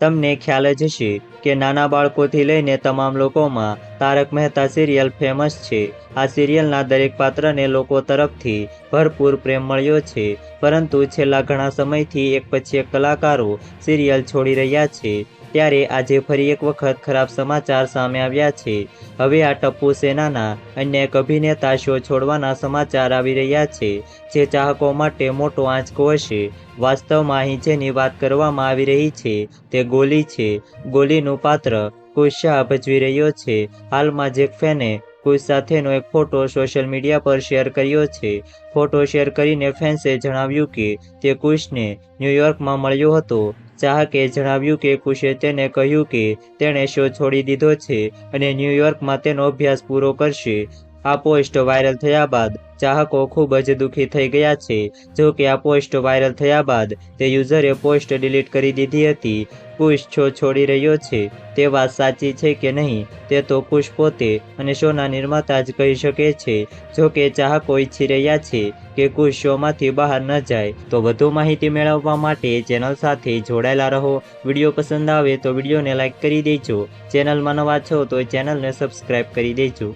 તમને ખ્યાલ જ હશે કે નાના બાળકોથી લઈને તમામ લોકોમાં તારક મહેતા સિરિયલ ફેમસ છે. આ સિરિયલના દરેક પાત્રને લોકો તરફથી ભરપૂર પ્રેમ મળ્યો છે. પરંતુ છેલ્લા ઘણા સમયથી એક પછી એક કલાકારો સિરિયલ છોડી રહ્યા છે. ત્યારે આજે ફરી એક વખત ખરાબ સમાચાર સામે આવ્યા છે. હવે આ ટપ્પુ સેનાના અન્ય એક અભિનેતા શો છોડવાના સમાચાર આવી રહ્યા છે, જે ચાહકો માટે મોટો આંચકો હશે. વાસ્તવમાં અહીં જેની વાત કરવામાં આવી રહી છે તે ગોલી છે. ગોલીનું પાત્ર કુશ ભજવી રહ્યો છે. હાલમાં જેકફેને કુશ સાથેનો એક ફોટો સોશિયલ મીડિયા પર શેર કર્યો છે. ફોટો શેર કરીને ફેન્સે જણાવ્યું કે તે કુશને ન્યૂયોર્કમાં મળ્યો હતો. ચાહકે જણાવ્યું કે કુશે તેને કહ્યું કે તેણે શો છોડી દીધો છે અને ન્યૂયોર્કમાં તેનો અભ્યાસ પૂરો કરશે. આ પોસ્ટ વાયરલ થયા બાદ ચાહકો ખૂબ જ દુઃખી થઈ ગયા છે. જો કે આ પોસ્ટ વાયરલ થયા બાદ તે યુઝરે પોસ્ટ ડિલીટ કરી દીધી હતી. કુશ શો છોડી રહ્યો છે. તે વાત સાચી છે કે નહીં? તે તો કુશ પોતે અને શોના નિર્માતા જ કહી શકે છે. જો કે ચાહકો ઈચ્છી રહ્યા છે કે કુશ શોમાંથી બહાર ન જાય, તો વધુ માહિતી મેળવવા માટે ચેનલ સાથે જોડાયેલા રહો. વીડિયો પસંદ આવે તો વિડીયોને લાઇક કરી દેજો. ચેનલમાં નવા છો તો ચેનલને સબસ્ક્રાઈબ કરી દેજો.